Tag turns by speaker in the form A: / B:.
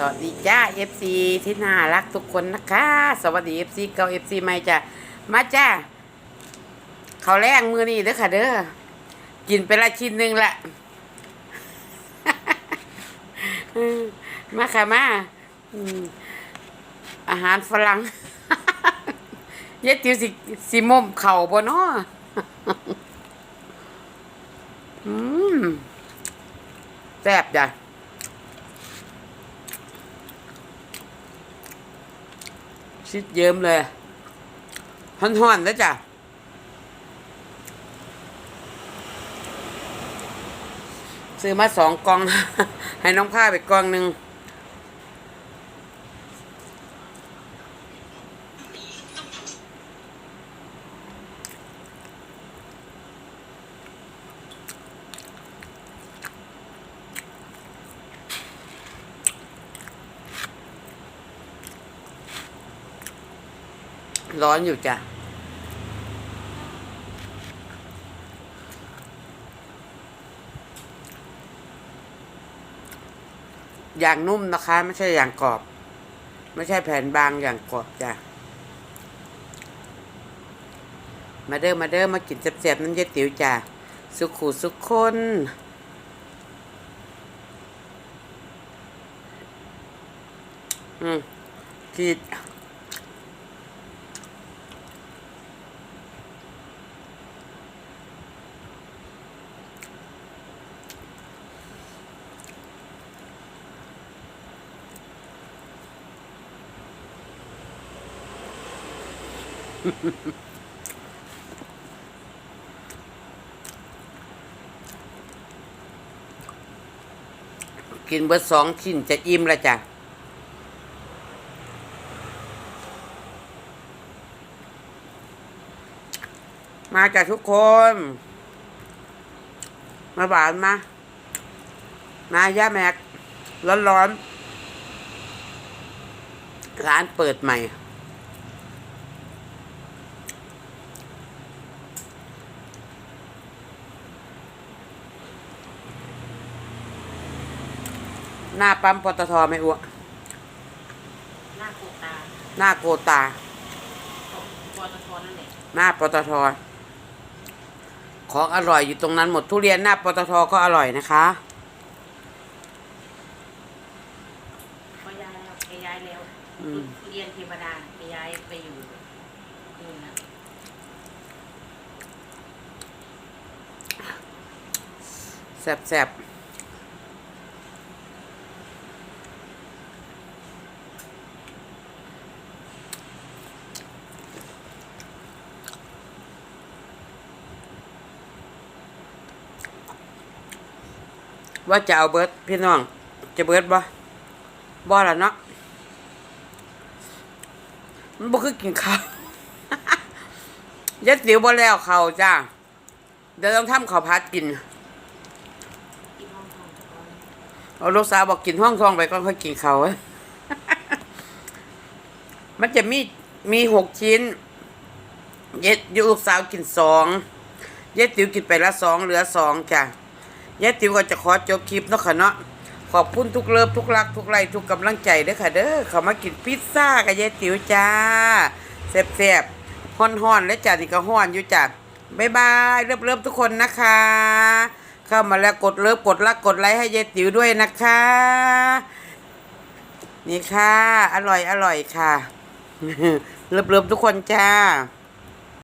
A: สวัสดีจ้า FC ที่น่ารักทุกคนนะคะ สวัสดี FC เก่า FC ใหม่จ้ะมาจ้าเขาแรงมือนี่เด้อค่ะเด้อกินไปละชิ้นหนึ่งละมาค่ะมาอืมอาหารฝรั่งเย็ดติวสิสิมมเข่าบ่เนาะอืมแซ่บจ้ะ ชิดเยิ้มเลยห่อนๆแล้วจ้ะซื้อมาสองกอง ให้น้องผ้าไปกองหนึ่ง ร้อนอยู่จ้ะ อย่างนุ่มนะคะ ไม่ใช่อย่างกรอบ ไม่ใช่แผ่นบางอย่างกรอบจ้ะ มาเด้อมาเด้อมากินแซ่บๆน้ำเย็ดติ๋วจ้ะ สุขูสุขคนอืมขีด กินเบอร์สองชิ้นจะอิ่มแล้วจ้ะมาจากทุกคน มาบานมา มาย่าแม็ก ร้อนร้อนๆร้านเปิดใหม่ หน้าปั๊มปตทไม่อ้ว
B: หน้าโกตา
A: หน้าโกตา
B: ปตทนั่นแหละ
A: หน้าปตทของอร่อยอยู่ตรงนั้นหมดทุเรียนหน้าปตทก็อร่อยนะคะ
B: ก็ย้ายแล้วแกย้ายแล้ว
A: อืม
B: ทุเรียนเทวดาแกย้ายไปอยู่นู่นนะ
A: แซ่บแว่าจะเอาเบิร์ดพี่น้อง จะเบิร์ดบ่บ่ละเนาะมันบ่คือกินข้าวยัดสิวบ่แล้วเขาจ้าเดี๋ยวต้องทำข้าวผัดกินเอาลูกสาวบอกกินห้องทองไปก่อนค่อยกินเขาวมันจะมีมีหกชิ้น เย็ดลูกสาวกินสอง เย็ดติวกินไปละสองเหลือสองจ้ะ ย็ดติ๋วก็จะขอจบคลิปเนาะค่ะเนาะขอบคุณทุกเลิฟทุกรักทุกไลทุกกำลังใจเด้อค่ะเด้อเขามากินพิซซ่ากับย็ดติ๋วจ้าแซ่บๆฮ้อนๆและจ้ะนี่ก็ฮ้อนอยู่จ้ะบ๊ายบายเลิฟๆทุกคนนะคะ เข้ามาแล้วกดเลิฟกดรักกดไลค์ให้ย็ดติ๋วด้วยนะคะ นี่ค่ะ อร่อยอร่อยค่ะเลิฟๆทุกคนจ้า